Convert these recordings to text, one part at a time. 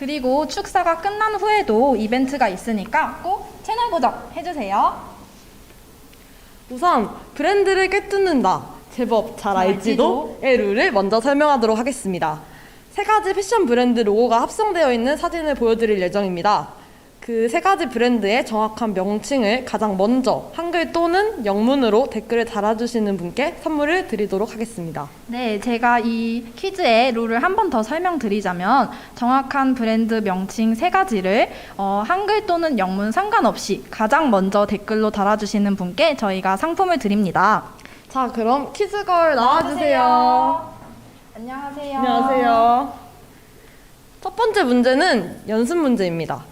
그리고 축사가 끝난 후에도 이벤트가 있으니까 꼭 채널 고정 해주세요. 우선 브랜드를 꿰뚫는다. 제법 잘 알지도 의 룰을 먼저 설명하도록 하겠습니다. 세 가지 패션 브랜드 로고가 합성되어 있는 사진을 보여드릴 예정입니다. 그 세 가지 브랜드의 정확한 명칭을 가장 먼저 한글 또는 영문으로 댓글을 달아주시는 분께 선물을 드리도록 하겠습니다. 네, 제가 이 퀴즈의 룰을 한 번 더 설명드리자면 정확한 브랜드 명칭 세 가지를 어, 한글 또는 영문 상관없이 가장 먼저 댓글로 달아주시는 분께 저희가 상품을 드립니다. 자, 그럼 퀴즈걸 나와주세요. 안녕하세요. 안녕하세요. 첫 번째 문제는 연습 문제입니다.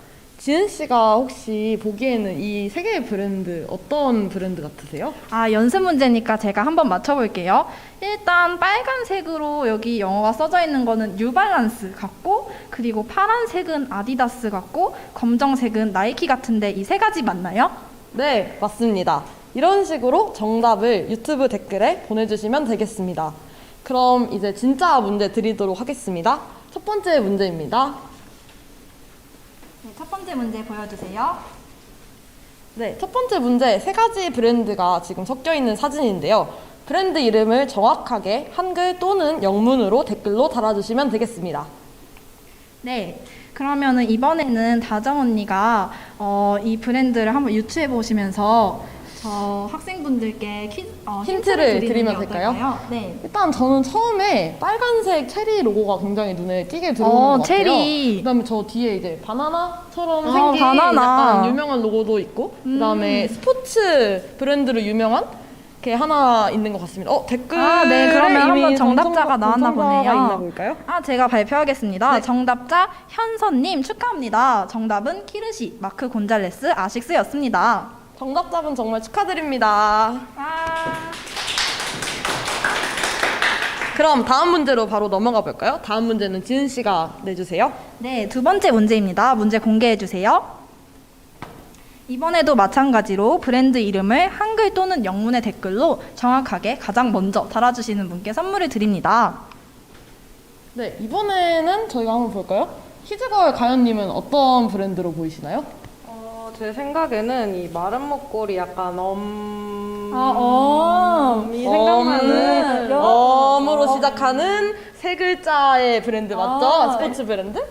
지은 씨가 혹시 보기에는 이 세 개의 브랜드 어떤 브랜드 같으세요? 아, 연습 문제니까 제가 한번 맞춰볼게요. 일단 빨간색으로 여기 영어가 써져 있는 거는 뉴발란스 같고, 그리고 파란색은 아디다스 같고, 검정색은 나이키 같은데 이 세 가지 맞나요? 네, 맞습니다. 이런 식으로 정답을 유튜브 댓글에 보내주시면 되겠습니다. 그럼 이제 진짜 문제 드리도록 하겠습니다. 첫 번째 문제입니다. 네, 첫 번째 문제 보여주세요. 네, 첫 번째 문제 세 가지 브랜드가 지금 섞여 있는 사진인데요. 브랜드 이름을 정확하게 한글 또는 영문으로 댓글로 달아주시면 되겠습니다. 네. 그러면은 이번에는 다정 언니가 어, 이 브랜드를 한번 유추해 보시면서 저 학생분들께 퀴, 어, 힌트를 드리면 게 될까요? 어떨까요? 네. 일단 저는 처음에 빨간색 체리 로고가 굉장히 눈에 띄게 들어오는 어, 것 같아요. 체리. 그다음에 저 뒤에 이제 바나나처럼 어, 생긴 바나나. 약간 유명한 로고도 있고, 그다음에 음. 스포츠 브랜드로 유명한 게 하나 있는 것 같습니다. 어 댓글에 아, 네. 그러면 한번 정답자가 나왔나 보네요. 있나 볼까요? 아, 제가 발표하겠습니다. 네. 정답자 현선님 축하합니다. 정답은 키르시 마크 곤잘레스 아식스였습니다. 정답자분 정말 축하드립니다. 아, 그럼 다음 문제로 바로 넘어가 볼까요? 다음 문제는 지은 씨가 내주세요. 네, 두 번째 문제입니다. 문제 공개해 주세요. 이번에도 마찬가지로 브랜드 이름을 한글 또는 영문의 댓글로 정확하게 가장 먼저 달아주시는 분께 선물을 드립니다. 네 이번에는 저희가 한번 볼까요? 히즈걸 가연님은 어떤 브랜드로 보이시나요? 어, 제 생각에는 이 마른 목걸이 약간 엄... 아, 어. 이 생각나는 엄, 엄으로 시작하는 세 글자의 브랜드 맞죠? 아, 스포츠 브랜드?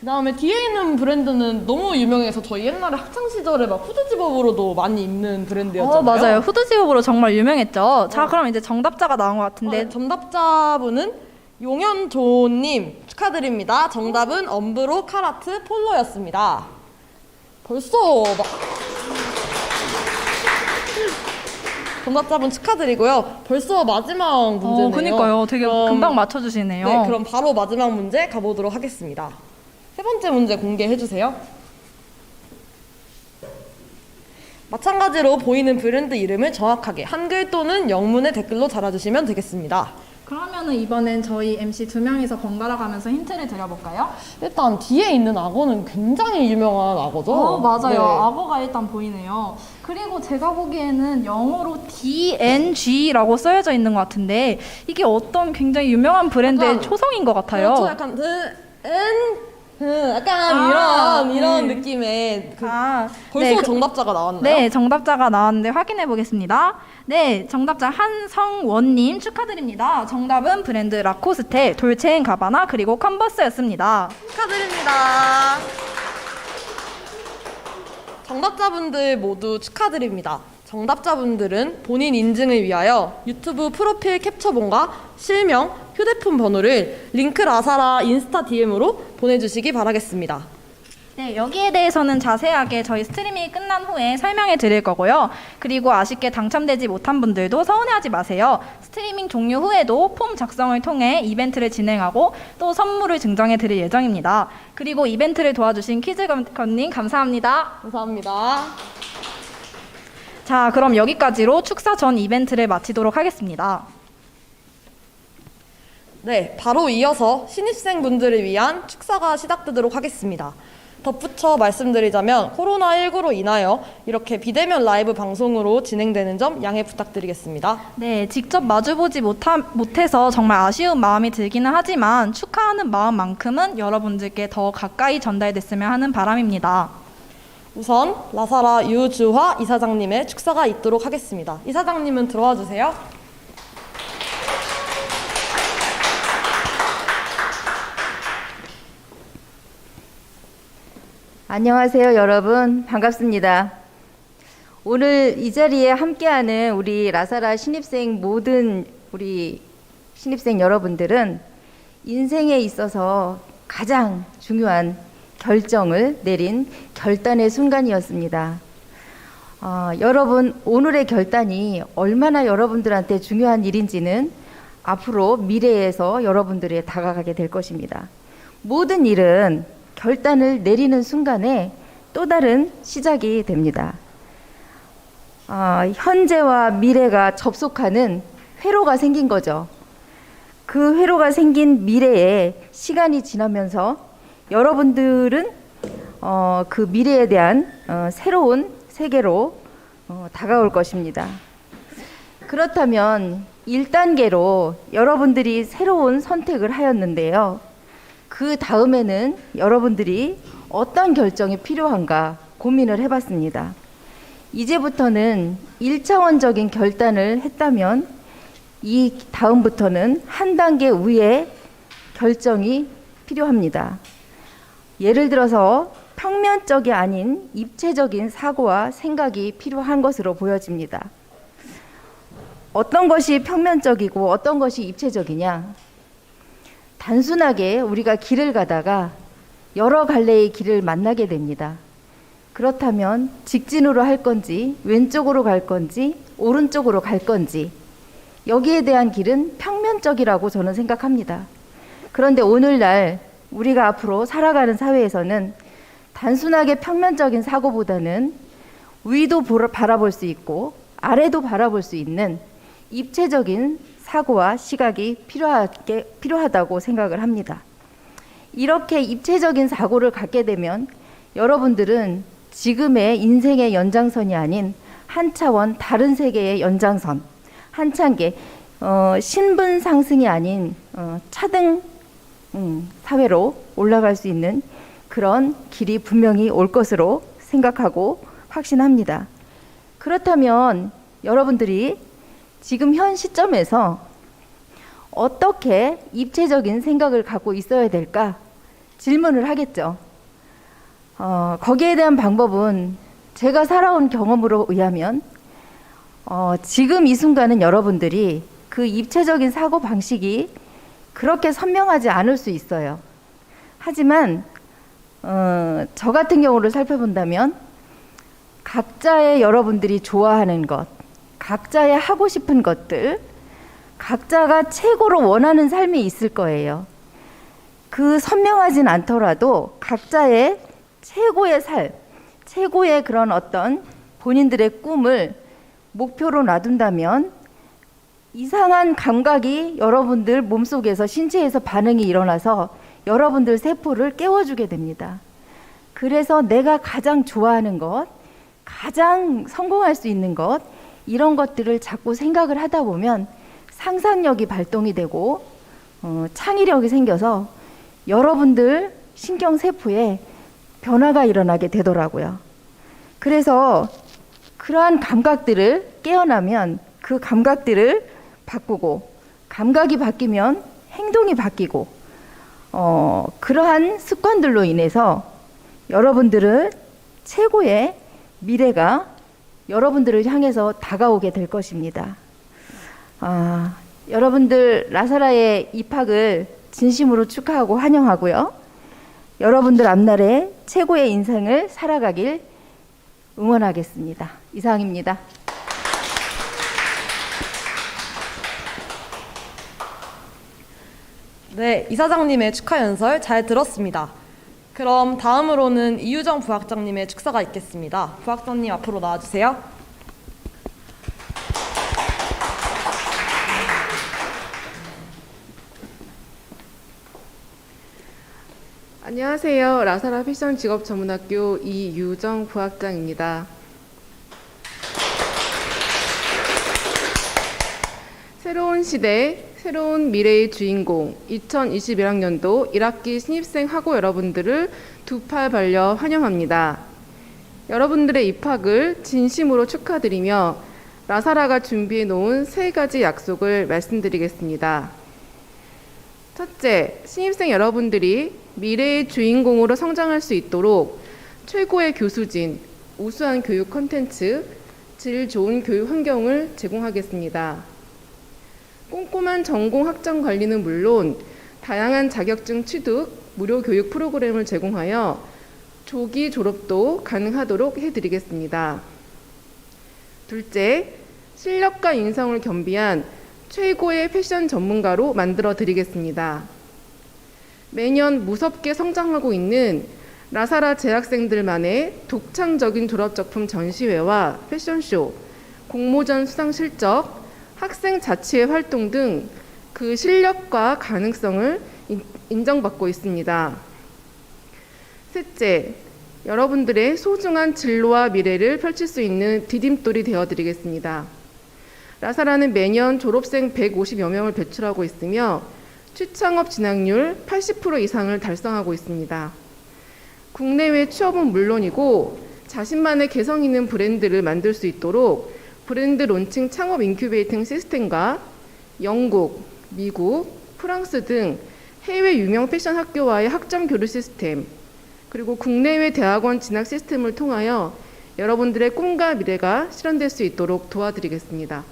그 다음에 뒤에 있는 브랜드는 너무 유명해서 저희 옛날에 학창 시절에 막 후드 집업으로도 많이 입는 브랜드였잖아요. 어, 맞아요. 후드 직업으로 정말 유명했죠. 자, 그럼 이제 정답자가 나온 것 같은데 네, 정답자분은 용현조님 축하드립니다. 정답은 엄브로 카라트 폴로였습니다. 벌써 막 정답자분 축하드리고요. 벌써 마지막 문제네요. 어, 그니까요. 되게 그럼- 금방 맞춰주시네요. 네, 그럼 바로 마지막 문제 가보도록 하겠습니다. 세 번째 문제 공개해 주세요. 마찬가지로 보이는 브랜드 이름을 정확하게 한글 또는 영문의 댓글로 달아주시면 되겠습니다. 그러면은 이번엔 저희 MC 두 명이서 번갈아 가면서 힌트를 드려볼까요? 일단 뒤에 있는 악어는 굉장히 유명한 악어죠. 어, 맞아요. 네. 악어가 일단 보이네요. 그리고 제가 보기에는 영어로 DNG라고 쓰여져 있는 것 같은데 이게 어떤 굉장히 유명한 브랜드의 약간 초성인 것 같아요. 그렇죠. 약간 드, 은, 음, 약간 아, 이런 이런 네. 느낌의 그 아, 벌써 네, 그- 정답자가 나왔나요? 네, 정답자가 나왔는데 확인해 보겠습니다. 네, 정답자 한성원님 축하드립니다. 정답은 브랜드 라코스테, 돌체앤가바나 그리고 컨버스였습니다. 축하드립니다. 정답자분들 모두 축하드립니다. 정답자분들은 본인 인증을 위하여 유튜브 프로필 캡처본과 실명, 휴대폰 번호를 링크 라사라 인스타 DM으로 보내주시기 바라겠습니다. 네, 여기에 대해서는 자세하게 저희 스트리밍이 끝난 후에 설명해 드릴 거고요. 그리고 아쉽게 당첨되지 못한 분들도 서운해하지 마세요. 스트리밍 종료 후에도 폼 작성을 통해 이벤트를 진행하고 또 선물을 증정해 드릴 예정입니다. 그리고 이벤트를 도와주신 퀴즈건님 감사합니다. 감사합니다. 자, 그럼 여기까지로 축사 전 이벤트를 마치도록 하겠습니다. 네, 바로 이어서 신입생 분들을 위한 축사가 시작되도록 하겠습니다. 덧붙여 말씀드리자면 코로나19로 인하여 이렇게 비대면 라이브 방송으로 진행되는 점 양해 부탁드리겠습니다. 네, 직접 마주보지 못하, 못해서 정말 아쉬운 마음이 들기는 하지만 축하하는 마음만큼은 여러분들께 더 가까이 전달됐으면 하는 바람입니다. 우선 라사라 유주화 이사장님의 축사가 있도록 하겠습니다. 이사장님은 들어와 주세요. 안녕하세요, 여러분. 반갑습니다. 오늘 이 자리에 함께하는 우리 라사라 신입생 모든 우리 신입생 여러분들은 인생에 있어서 가장 중요한 결정을 내린 결단의 순간이었습니다. 어, 여러분, 오늘의 결단이 얼마나 여러분들한테 중요한 일인지는 앞으로 미래에서 여러분들이 다가가게 될 것입니다. 모든 일은 결단을 내리는 순간에 또 다른 시작이 됩니다. 아, 현재와 미래가 접속하는 회로가 생긴 거죠. 그 회로가 생긴 미래에 시간이 지나면서 여러분들은 어, 그 미래에 대한 어, 새로운 세계로 어, 다가올 것입니다. 그렇다면 1단계로 여러분들이 새로운 선택을 하였는데요. 그 다음에는 여러분들이 어떤 결정이 필요한가 고민을 해봤습니다. 이제부터는 1차원적인 결단을 했다면 이 다음부터는 한 단계 위에 결정이 필요합니다. 예를 들어서 평면적이 아닌 입체적인 사고와 생각이 필요한 것으로 보여집니다. 어떤 것이 평면적이고 어떤 것이 입체적이냐? 단순하게 우리가 길을 가다가 여러 갈래의 길을 만나게 됩니다. 그렇다면 직진으로 할 건지, 왼쪽으로 갈 건지, 오른쪽으로 갈 건지, 여기에 대한 길은 평면적이라고 저는 생각합니다. 그런데 오늘날 우리가 앞으로 살아가는 사회에서는 단순하게 평면적인 사고보다는 위도 바라볼 수 있고 아래도 바라볼 수 있는 입체적인 사고와 시각이 필요하게, 필요하다고 생각을 합니다. 이렇게 입체적인 사고를 갖게 되면 여러분들은 지금의 인생의 연장선이 아닌 한 차원 다른 세계의 연장선, 한 차계 어, 신분 상승이 아닌 어, 차등 음, 사회로 올라갈 수 있는 그런 길이 분명히 올 것으로 생각하고 확신합니다. 그렇다면 여러분들이 지금 현 시점에서 어떻게 입체적인 생각을 갖고 있어야 될까 질문을 하겠죠. 어, 거기에 대한 방법은 제가 살아온 경험으로 의하면 어, 지금 이 순간은 여러분들이 그 입체적인 사고 방식이 그렇게 선명하지 않을 수 있어요. 하지만 어, 저 같은 경우를 살펴본다면 각자의 여러분들이 좋아하는 것, 각자의 하고 싶은 것들, 각자가 최고로 원하는 삶이 있을 거예요. 그 선명하진 않더라도 각자의 최고의 삶, 최고의 그런 어떤 본인들의 꿈을 목표로 놔둔다면 이상한 감각이 여러분들 몸속에서 신체에서 반응이 일어나서 여러분들 세포를 깨워주게 됩니다. 그래서 내가 가장 좋아하는 것, 가장 성공할 수 있는 것, 이런 것들을 자꾸 생각을 하다 보면 상상력이 발동이 되고 어, 창의력이 생겨서 여러분들 신경 세포에 변화가 일어나게 되더라고요. 그래서 그러한 감각들을 깨어나면 그 감각들을 바꾸고 감각이 바뀌면 행동이 바뀌고 어, 그러한 습관들로 인해서 여러분들은 최고의 미래가 여러분들을 향해서 다가오게 될 것입니다. 아, 여러분들 라사라의 입학을 진심으로 축하하고 환영하고요. 여러분들 앞날에 최고의 인생을 살아가길 응원하겠습니다. 이상입니다. 네, 이사장님의 축하 연설 잘 들었습니다. 그럼 다음으로는 이유정 부학장님의 축사가 있겠습니다. 부학장님 앞으로 나와주세요. 안녕하세요. 라사라 패션 직업 전문학교 이유정 부학장입니다. 새로운 시대, 새로운 미래의 주인공 2021학년도 1학기 신입생 학우 여러분들을 두 팔 벌려 환영합니다. 여러분들의 입학을 진심으로 축하드리며 라사라가 준비해 놓은 세 가지 약속을 말씀드리겠습니다. 첫째, 신입생 여러분들이 미래의 주인공으로 성장할 수 있도록 최고의 교수진, 우수한 교육 콘텐츠, 질 좋은 교육 환경을 제공하겠습니다. 꼼꼼한 전공 학점 관리는 물론 다양한 자격증 취득, 무료 교육 프로그램을 제공하여 조기 졸업도 가능하도록 해드리겠습니다. 둘째, 실력과 인성을 겸비한 최고의 패션 전문가로 만들어 드리겠습니다. 매년 무섭게 성장하고 있는 라사라 재학생들만의 독창적인 졸업 작품 전시회와 패션쇼, 공모전 수상 실적, 학생 자치의 활동 등 그 실력과 가능성을 인- 인정받고 있습니다. 셋째, 여러분들의 소중한 진로와 미래를 펼칠 수 있는 디딤돌이 되어드리겠습니다. 라사라는 매년 졸업생 150여 명을 배출하고 있으며 취창업 진학률 80% 이상을 달성하고 있습니다. 국내외 취업은 물론이고 자신만의 개성 있는 브랜드를 만들 수 있도록 브랜드 론칭 창업 인큐베이팅 시스템과 영국, 미국, 프랑스 등 해외 유명 패션 학교와의 학점 교류 시스템, 그리고 국내외 대학원 진학 시스템을 통하여 여러분들의 꿈과 미래가 실현될 수 있도록 도와드리겠습니다.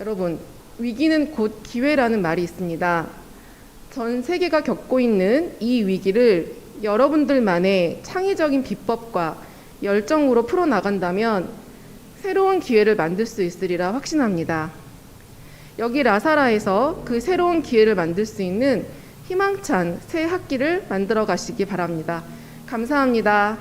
여러분, 위기는 곧 기회라는 말이 있습니다. 전 세계가 겪고 있는 이 위기를 여러분들만의 창의적인 비법과 열정으로 풀어나간다면 새로운 기회를 만들 수 있으리라 확신합니다. 여기 라사라에서 그 새로운 기회를 만들 수 있는 희망찬 새 학기를 만들어 가시기 바랍니다. 감사합니다.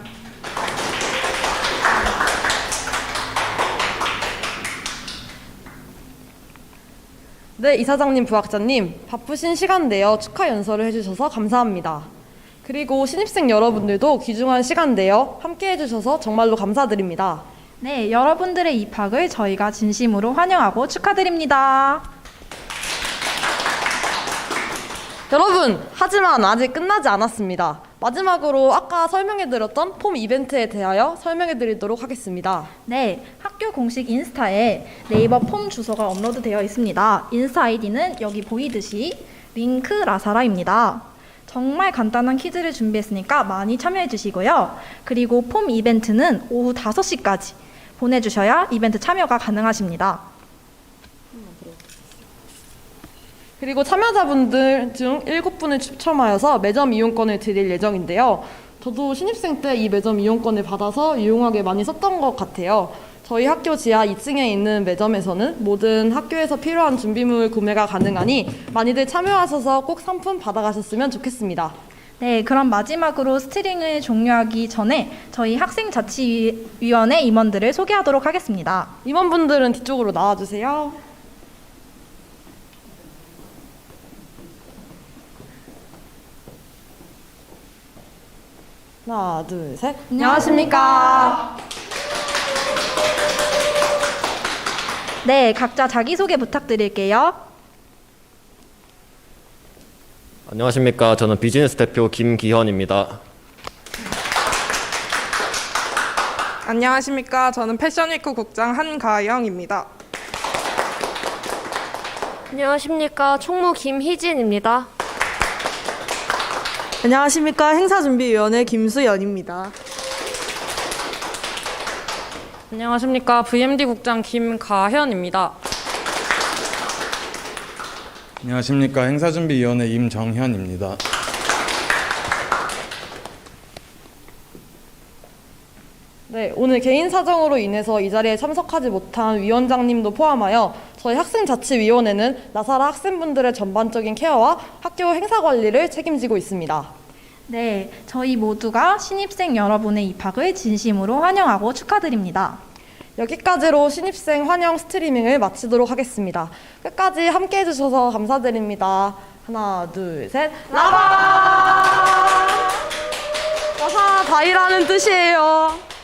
네, 이사장님, 부학자님, 바쁘신 시간 내어 축하 연설을 해주셔서 감사합니다. 그리고 신입생 여러분들도 귀중한 시간 내어 함께 해주셔서 정말로 감사드립니다. 네, 여러분들의 입학을 저희가 진심으로 환영하고 축하드립니다. 여러분, 하지만 아직 끝나지 않았습니다. 마지막으로 아까 설명해드렸던 폼 이벤트에 대하여 설명해드리도록 하겠습니다. 네, 학교 공식 인스타에 네이버 폼 주소가 업로드되어 있습니다. 인스타 아이디는 여기 보이듯이 링크 라사라입니다. 정말 간단한 퀴즈를 준비했으니까 많이 참여해 주시고요. 그리고 폼 이벤트는 오후 5시까지 보내주셔야 이벤트 참여가 가능하십니다. 그리고 참여자분들 중 7분을 추첨하여서 매점 이용권을 드릴 예정인데요. 저도 신입생 때 이 매점 이용권을 받아서 유용하게 많이 썼던 것 같아요. 저희 학교 지하 2층에 있는 매점에서는 모든 학교에서 필요한 준비물 구매가 가능하니 많이들 참여하셔서 꼭 상품 받아가셨으면 좋겠습니다. 네, 그럼 마지막으로 스트링을 종료하기 전에 저희 학생자치위원회 임원들을 소개하도록 하겠습니다. 임원분들은 뒤쪽으로 나와주세요. 하나, 둘, 셋. 안녕하십니까. 네, 각자 자기소개 부탁드릴게요. 안녕하십니까. 저는 비즈니스 대표 김기현입니다. 안녕하십니까. 저는 패션위크 국장 한가영입니다. 안녕하십니까. 총무 김희진입니다. 안녕하십니까 행사준비위원회 김수연입니다. 안녕하십니까. VMD 국장 김가현입니다. 안녕하십니까 행사준비위원회 임정현입니다. 네, 오늘 개인 사정으로 인해서 이 자리에 참석하지 못한 위원장님도 포함하여 저희 학생자치위원회는 나사라 학생분들의 전반적인 케어와 학교 행사 관리를 책임지고 있습니다. 네, 저희 모두가 신입생 여러분의 입학을 진심으로 환영하고 축하드립니다. 여기까지로 신입생 환영 스트리밍을 마치도록 하겠습니다. 끝까지 함께 해주셔서 감사드립니다. 하나, 둘, 셋. 라바! 라바 바이라는 뜻이에요.